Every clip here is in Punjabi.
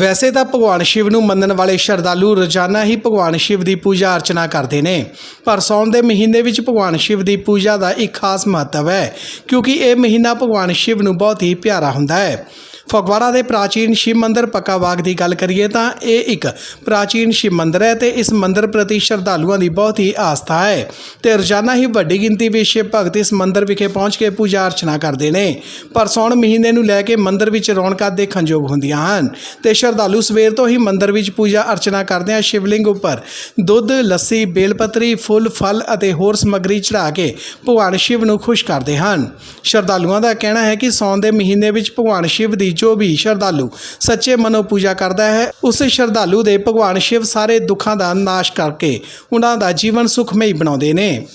ਵੈਸੇ ਤਾਂ ਭਗਵਾਨ ਸ਼ਿਵ ਨੂੰ ਮੰਨਣ ਵਾਲੇ ਸ਼ਰਧਾਲੂ ਰੋਜ਼ਾਨਾ ਹੀ ਭਗਵਾਨ ਸ਼ਿਵ ਦੀ ਪੂਜਾ ਅਰਚਨਾ ਕਰਦੇ ਨੇ। ਪਰ ਸੌਣ ਦੇ ਮਹੀਨੇ ਵਿੱਚ ਭਗਵਾਨ ਸ਼ਿਵ ਦੀ ਪੂਜਾ ਦਾ ਇੱਕ ਖਾਸ ਮਹੱਤਵ ਹੈ, ਕਿਉਂਕਿ ਇਹ ਮਹੀਨਾ ਭਗਵਾਨ ਸ਼ਿਵ ਨੂੰ ਬਹੁਤ ਹੀ ਪਿਆਰਾ ਹੁੰਦਾ ਹੈ। ਫਗਵਾੜਾ ਦੇ ਪ੍ਰਾਚੀਨ ਸ਼ਿਵ ਮੰਦਿਰ ਪੱਕਾ ਬਾਗ ਦੀ ਗੱਲ ਕਰੀਏ ਤਾਂ ਇਹ ਇੱਕ ਪ੍ਰਾਚੀਨ ਸ਼ਿਵ ਮੰਦਿਰ ਹੈ ਤੇ ਇਸ ਮੰਦਿਰ ਪ੍ਰਤੀ ਸ਼ਰਧਾਲੂਆਂ ਦੀ ਬਹੁਤ ਹੀ ਆਸਥਾ ਹੈ ਤੇ ਰੋਜ਼ਾਨਾ ਹੀ ਵੱਡੀ ਗਿਣਤੀ ਵਿੱਚ ਸ਼ਿਵ ਭਗਤ ਇਸ ਮੰਦਿਰ ਵਿਖੇ ਪਹੁੰਚ ਕੇ ਪੂਜਾ ਅਰਚਨਾ ਕਰਦੇ ਨੇ। ਪਰ ਸੌਣ ਮਹੀਨੇ ਨੂੰ ਲੈ ਕੇ ਮੰਦਿਰ ਵਿੱਚ ਰੌਣਕਾਂ ਦੇਖਣਯੋਗ ਹੁੰਦੀਆਂ ਹਨ ਤੇ ਸ਼ਰਧਾਲੂ ਸਵੇਰ ਤੋਂ ਹੀ ਮੰਦਿਰ ਵਿੱਚ ਪੂਜਾ ਅਰਚਨਾ ਕਰਦਿਆਂ ਸ਼ਿਵਲਿੰਗ ਉੱਪਰ। ਦੁੱਧ, ਲੱਸੀ, ਬੇਲਪੱਤਰੀ, ਫੁੱਲ, ਫਲ ਅਤੇ ਹੋਰ ਸਮੱਗਰੀ ਚੜਾ ਕੇ ਭਗਵਾਨ ਸ਼ਿਵ ਨੂੰ ਖੁਸ਼ ਕਰਦੇ ਹਨ। ਸ਼ਰਧਾਲੂਆਂ ਦਾ ਕਹਿਣਾ ਹੈ ਕਿ ਸੌਣ ਦੇ ਮਹੀਨੇ ਵਿੱਚ ਭਗਵਾਨ ਸ਼ਿਵ ਦੀ ਜੋ ਵੀ ਸ਼ਰਧਾਲੂ ਸੱਚੇ ਮਨੋਂ ਪੂਜਾ ਕਰਦਾ ਹੈ, ਉਸ ਸ਼ਰਧਾਲੂ ਦੇ ਭਗਵਾਨ ਸ਼ਿਵ ਸਾਰੇ ਦੁੱਖਾਂ ਦਾ ਨਾਸ਼ ਕਰਕੇ ਉਹਨਾਂ ਦਾ ਜੀਵਨ ਸੁਖਮਈ ਬਣਾਉਂਦੇ ਨੇ।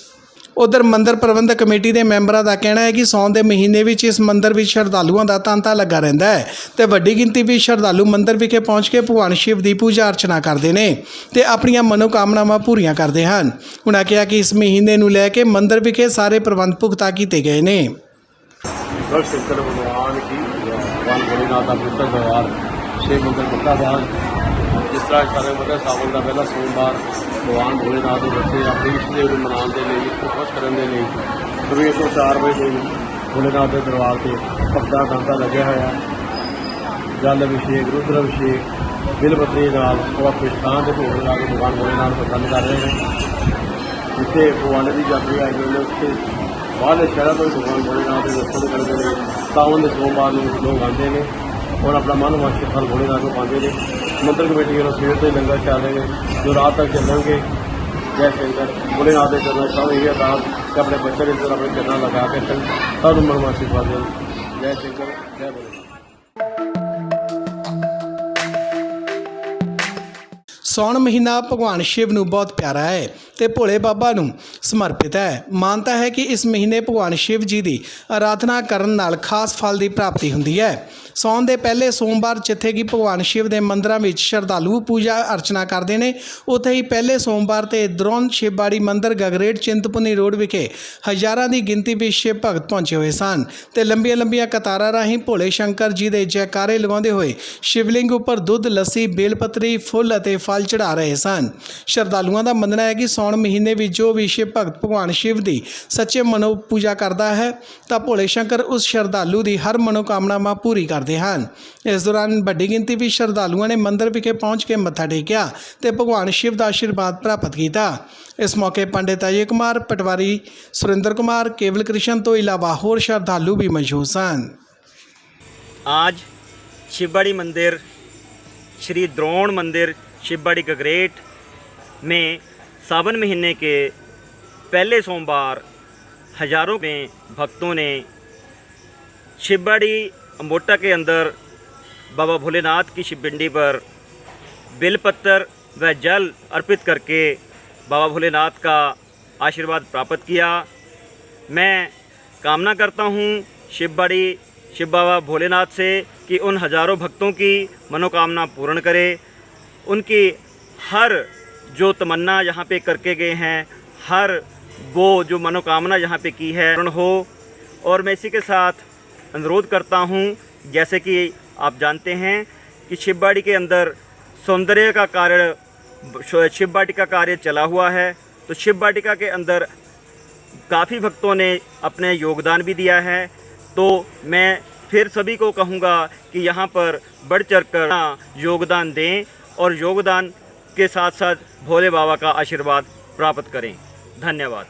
ਉਧਰ ਮੰਦਰ ਪ੍ਰਬੰਧਕ ਕਮੇਟੀ ਦੇ ਮੈਂਬਰਾਂ ਦਾ ਕਹਿਣਾ ਹੈ ਕਿ ਸੌਣ ਦੇ ਮਹੀਨੇ ਵਿੱਚ ਇਸ ਮੰਦਰ ਵਿੱਚ ਸ਼ਰਧਾਲੂਆਂ ਦਾ ਤਾਂਤਾ ਲੱਗਾ ਰਹਿੰਦਾ ਹੈ ਤੇ ਵੱਡੀ ਗਿਣਤੀ ਵਿੱਚ ਸ਼ਰਧਾਲੂ ਮੰਦਰ ਵਿਖੇ ਪਹੁੰਚ ਕੇ ਭਗਵਾਨ ਸ਼ਿਵ ਦੀ ਪੂਜਾ ਅਰਚਨਾ ਕਰਦੇ ਨੇ ਤੇ ਆਪਣੀਆਂ ਮਨੋਕਾਮਨਾਵਾਂ ਪੂਰੀਆਂ ਕਰਦੇ ਹਨ। ਉਹਨਾਂ ਕਿਹਾ ਕਿ ਇਸ ਮਹੀਨੇ ਨੂੰ ਲੈ ਕੇ ਮੰਦਰ ਵਿਖੇ ਸਾਰੇ ਪ੍ਰਬੰਧ ਪੁਖਤਾ ਕੀਤੇ ਗਏ ਨੇ। गढ़ शंकर भगवान की भगवान भोलेनाथ का पवित्र दरबार शिव मंदिर मुक्ता बाग ਜਿਸ ਤਰ੍ਹਾਂ ਸਾਰੇ ਮਤਲਬ ਸਾਵਣ ਦਾ ਪਹਿਲਾ ਸੋਮਵਾਰ ਭਗਵਾਨ ਭੋਲੇਨਾਥ ਦੇ ਬੱਚੇ ਆਪਣੇ ਇਸ਼ਟ ਦੇਵ ਨੂੰ ਮਨਾਉਣ ਦੇ ਲਈ ਇਸ ਨੂੰ ਖੁਸ਼ ਕਰਨ ਦੇ ਲਈ ਸਵੇਰ ਤੋਂ 4 ਵਜੇ ਤੋਂ ਹੀ ਭੋਲੇਨਾਥ ਦੇ ਦਰਬਾਰ ਤੇ ਭਗਤਾਂ ਦਾ ਲੱਗਿਆ ਹੋਇਆ ਜਲ ਅਭਿਸ਼ੇਕ ਰੁਦਰ ਅਭਿਸ਼ੇਕ ਬਿਲਪਤਰੀ ਨਾਲ ਉਹ ਆਪਣੇ ਸਥਾਨ ਦੇ ਭੋਗ ਲਾ ਕੇ ਭਗਵਾਨ ਭੋਲੇਨਾਥ ਨੂੰ ਪ੍ਰਸੰਨ ਕਰ ਰਹੇ ਨੇ ਜਿੱਥੇ ਭਗਵਾਨ ਦੀ ਯਾਤਰੀ ਆਈ ਹੋਈ ਨੇ ਉੱਥੇ ਬਾਹਰਲੇ ਸ਼ਹਿਰਾਂ ਤੋਂ ਭਗਵਾਨ ਭੋਲੇਨਾਥ ਦੇ ਦਰਸ਼ਨ ਕਰਦੇ ਨੇ। ਸਾਵਣ ਦੇ ਸੋਮਵਾਰ ਨੂੰ ਲੋਕ ਆਉਂਦੇ ਨੇ ਔਰ ਆਪਣਾ ਮਨ ਵਾਸਤੇ ਫਲ ਭੋਲੇਨਾਥ ਨੂੰ ਪਾਉਂਦੇ ਨੇ। ਮੰਦਰ ਕਮੇਟੀ ਵੱਲੋਂ ਸਵੇਰ ਤੋਂ ਹੀ ਲੰਗਰ ਚੱਲ ਨੇ। ਜੋ ਰਾਤ ਤੱਕ ਚੱਲਣਗੇ, ਜੈ ਸ਼ੰਕਰ ਭੋਲੇਨਾਥ ਦੇ ਚਰਨਾਂ ਸਭ ਇਹ ਅਰਦਾਸ ਕਿ ਆਪਣੇ ਬੱਚੇ ਦੇ ਅੰਦਰ ਆਪਣੇ ਚਰਨਾਂ ਲਗਾ ਕੇ ਸਭ ਨੂੰ ਮਨ ਵਾਸਤੇ ਫਲ ਦੇਣ ਜੈ ਸ਼ੰਕਰ ਜੈ ਭੋਲੇਨਾਥ ਸੌਣ ਮਹੀਨਾ ਭਗਵਾਨ ਸ਼ਿਵ ਨੂੰ ਬਹੁਤ ਪਿਆਰਾ ਹੈ। ਤੇ ਭੋਲੇ ਬਾਬਾ ਨੂੰ ਸਮਰਪਿਤ ਹੈ। ਮਾਨਤਾ ਹੈ ਕਿ ਇਸ ਮਹੀਨੇ ਭਗਵਾਨ ਸ਼ਿਵ ਜੀ ਦੀ ਆਰਾਧਨਾ ਕਰਨ ਨਾਲ ਖਾਸ ਫਲ ਦੀ ਪ੍ਰਾਪਤੀ ਹੁੰਦੀ ਹੈ। ਸੌਣ ਦੇ ਪਹਿਲੇ ਸੋਮਵਾਰ ਜਿੱਥੇ ਕਿ ਭਗਵਾਨ ਸ਼ਿਵ ਦੇ ਮੰਦਰਾਂ ਵਿੱਚ ਸ਼ਰਧਾਲੂ ਪੂਜਾ ਅਰਚਨਾ ਕਰਦੇ ਨੇ, ਉੱਥੇ ਹੀ ਪਹਿਲੇ ਸੋਮਵਾਰ ਤੇ ਦਰੋਨ ਸ਼ਿਵਬਾੜੀ ਮੰਦਿਰ ਗਗਰੇਟ ਚਿੰਤਪੁਨੀ ਰੋਡ ਵਿਖੇ ਹਜ਼ਾਰਾਂ ਦੀ ਗਿਣਤੀ ਵਿੱਚ ਸ਼ਿਵ ਭਗਤ ਪਹੁੰਚੇ ਹੋਏ ਸਨ ਤੇ ਲੰਬੀਆਂ ਲੰਬੀਆਂ ਕਤਾਰਾਂ ਰਾਹੀਂ ਭੋਲੇ ਸ਼ੰਕਰ ਜੀ ਦੇ ਜੈਕਾਰੇ ਲਗਾਉਂਦੇ ਹੋਏ ਸ਼ਿਵਲਿੰਗ ਉੱਪਰ ਦੁੱਧ, ਲੱਸੀ, ਬੇਲਪੱਤਰੀ, ਫੁੱਲ ਅਤੇ ਫਲ ਚੜਾ ਰਹੇ ਸਨ। ਸ਼ਰਧਾਲੂਆਂ ਦਾ ਮੰਨਣਾ ਹੈ ਕਿ ਸੌਣ ਮਹੀਨੇ ਵਿੱਚ ਜੋ ਵੀ ਸ਼ਿਵ ਭਗਤ ਭਗਵਾਨ ਸ਼ਿਵ ਦੀ ਸੱਚੇ ਮਨੋਂ ਪੂਜਾ ਕਰਦਾ ਹੈ ਤਾਂ ਭੋਲੇ ਸ਼ੰਕਰ ਉਸ ਸ਼ਰਧਾਲੂ ਦੀ ਹਰ ਮਨੋਕਾਮਨਾਵਾਂ ਪੂਰੀ ਕਰਦੇ ਹਨ ਇਸ ਦੌਰਾਨ ਵੱਡੀ ਗਿਣਤੀ ਵਿੱਚ ਸ਼ਰਧਾਲੂਆਂ ਨੇ ਮੰਦਿਰ ਵਿਖੇ ਪਹੁੰਚ ਕੇ ਮੱਥਾ ਟੇਕਿਆ ਤੇ ਭਗਵਾਨ ਸ਼ਿਵ ਦਾ ਆਸ਼ੀਰਵਾਦ ਪ੍ਰਾਪਤ ਕੀਤਾ ਇਸ ਮੌਕੇ ਪੰਡਿਤ ਅਜੇ ਕੁਮਾਰ ਪਟਵਾਰੀ ਸੁਰਿੰਦਰ ਕੁਮਾਰ ਕੇਵਲ ਕ੍ਰਿਸ਼ਨ ਤੋਂ ਇਲਾਵਾ ਹੋਰ ਸ਼ਰਧਾਲੂ ਵੀ ਮੌਜੂਦ ਸਨ आज शिवबाड़ी मंदिर श्री द्रोण मंदिर शिवबाड़ी गगरेट में सावन महीने के पहले सोमवार हज़ारों में भक्तों ने शिवबाड़ी अम्बोटा के अंदर बाबा भोलेनाथ की शिवपिंडी पर बेलपत्र व जल अर्पित करके बाबा भोलेनाथ का आशीर्वाद प्राप्त किया। मैं कामना करता हूँ शिवबाड़ी शिव बाबा भोलेनाथ से कि उन हज़ारों भक्तों की मनोकामना पूर्ण करे। उनकी हर जो तमन्ना यहाँ पे करके गए हैं, हर वो जो मनोकामना यहाँ पे की है, पूर्ण हो। और मैं इसी के साथ अनुरोध करता हूँ, जैसे कि आप जानते हैं कि शिवबाड़ी के अंदर सौंदर्य का कार्य शिव वाटिका कार्य चला हुआ है। तो शिव वाटिका के अंदर काफ़ी भक्तों ने अपने योगदान भी दिया है। तो मैं फिर सभी को कहूँगा कि यहाँ पर बढ़ चढ़ कर योगदान दें और योगदान के साथ साथ भोले बाबा का आशीर्वाद प्राप्त करें धन्यवाद